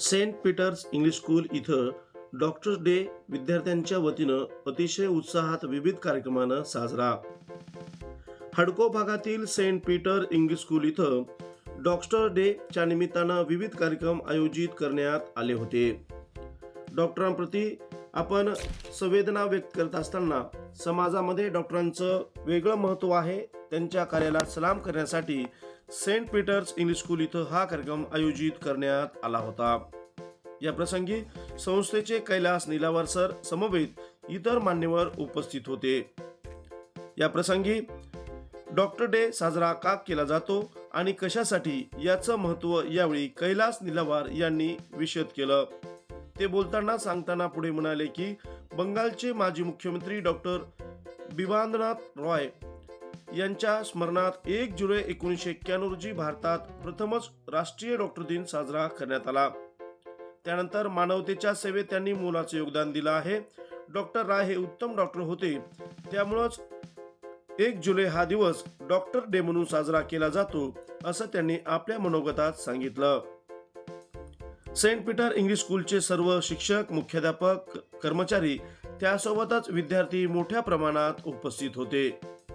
Saint Peter's English school इथं doctors day विद्यार्थ्यांच्या वतीनं अतिशय उत्साहात विविध कार्यक्रमानं साजरा. हडको भागातील सेंट पीटर इंग्लिश स्कूल इथं डॉक्टर डेच्या निमित्तानं विविध कार्यक्रम आयोजित करण्यात आले होते. डॉक्टरांप्रती आपण संवेदना व्यक्त करत असताना समाजामध्ये डॉक्टरांचं वेगळं महत्त्व आहे त्यांच्या कार्याला सलाम करण्यासाठी सेंट पीटर्स इंग्लिश स्कूल इथं हा कार्यक्रम आयोजित करण्यात आला होता. या प्रसंगी संस्थेचे कैलास निलावर सर समवेत इतर मान्यवर उपस्थित होते. या प्रसंगी डॉक्टर डे साजरा का केला जातो आणि कशासाठी याचं महत्त्व यावेळी कैलास निलावार यांनी विशद केलं. ते बोलताना सांगताना पुढे म्हणाले की बंगालचे माजी मुख्यमंत्री डॉक्टर बिबांद्रनाथ रॉय यांच्या स्मरणात एक जुलै एकोणीसशे एक्क्याण्णव रोजी भारतात प्रथमच राष्ट्रीय डॉक्टर दिन साजरा करण्यात आला. त्यानंतर मानवतेच्या सेवेत त्यांनी मोलाचे योगदान दिलं आहे. डॉक्टर राय हे उत्तम डॉक्टर होते. त्यामुळंच एक जुलै हा दिवस डॉक्टर डे म्हणून साजरा केला जातो असं त्यांनी आपल्या मनोगतात सांगितलं. सेंट पीटर इंग्लिश स्कूलचे सर्व शिक्षक मुख्याध्यापक कर्मचारी त्यासोबतच विद्यार्थी मोठ्या प्रमाणात उपस्थित होते.